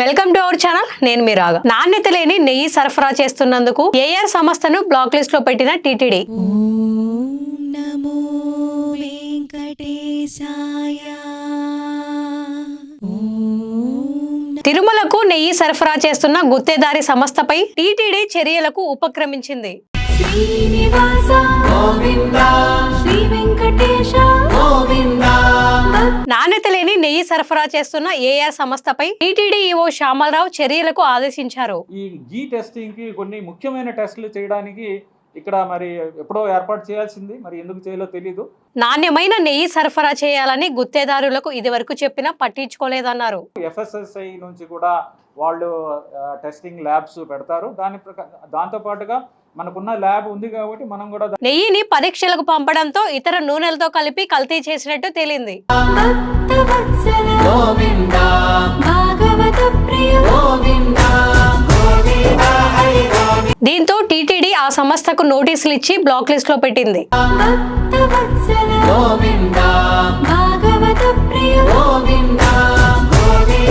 Welcome to our channel. నేను మీ రాగా నాణ్యత లేని నెయ్యి సరఫరా చేస్తున్నందుకు ఏఆర్ సంస్థను బ్లాక్ లిస్ట్లో పెట్టిన టీటీడీ. తిరుమలకు నెయ్యి సరఫరా చేస్తున్న గుత్తేదారి సంస్థపై టీటీడీ చర్యలకు ఉపక్రమించింది. శ్రీనివాస గోవిందా. నెయ్యి సరఫరా చేస్తున్న ఏఆర్ సంస్థపై టీటీడీ ఈవో శ్యామలరావు చర్యలకు ఆదేశించారు. ఈ జీ టెస్టింగ్కి కొన్ని ముఖ్యమైన టెస్టులు చేయడానికి ఇక్కడ మరి ఎప్పుడో ఏర్పాటు చేయాల్సింది. మరి ఎందుకు చేయాలో తెలీదు. నాణ్యమైన నెయ్యి సరఫరా చేయాలని గుత్తేదారులకు ఇదివరకు చెప్పినా పట్టించుకోలేదన్నారు. ఎఫ్ఎస్ఎస్ఐ నుంచి కూడా వాళ్ళు టెస్టింగ్ ల్యాబ్స్ పెడతారు. దాని దాంతో పాటుగా మనకున్న ల్యాబ్ ఉంది కాబట్టి మనం కూడా నెయ్యిని పరీక్షలకు పంపడంతో ఇతర నూనెలతో కలిపి కల్తీ చేసినట్టు తేలింది. దీంతో టీటీడీ ఆ సంస్థకు నోటీసులు ఇచ్చి బ్లాక్ లిస్ట్లో పెట్టింది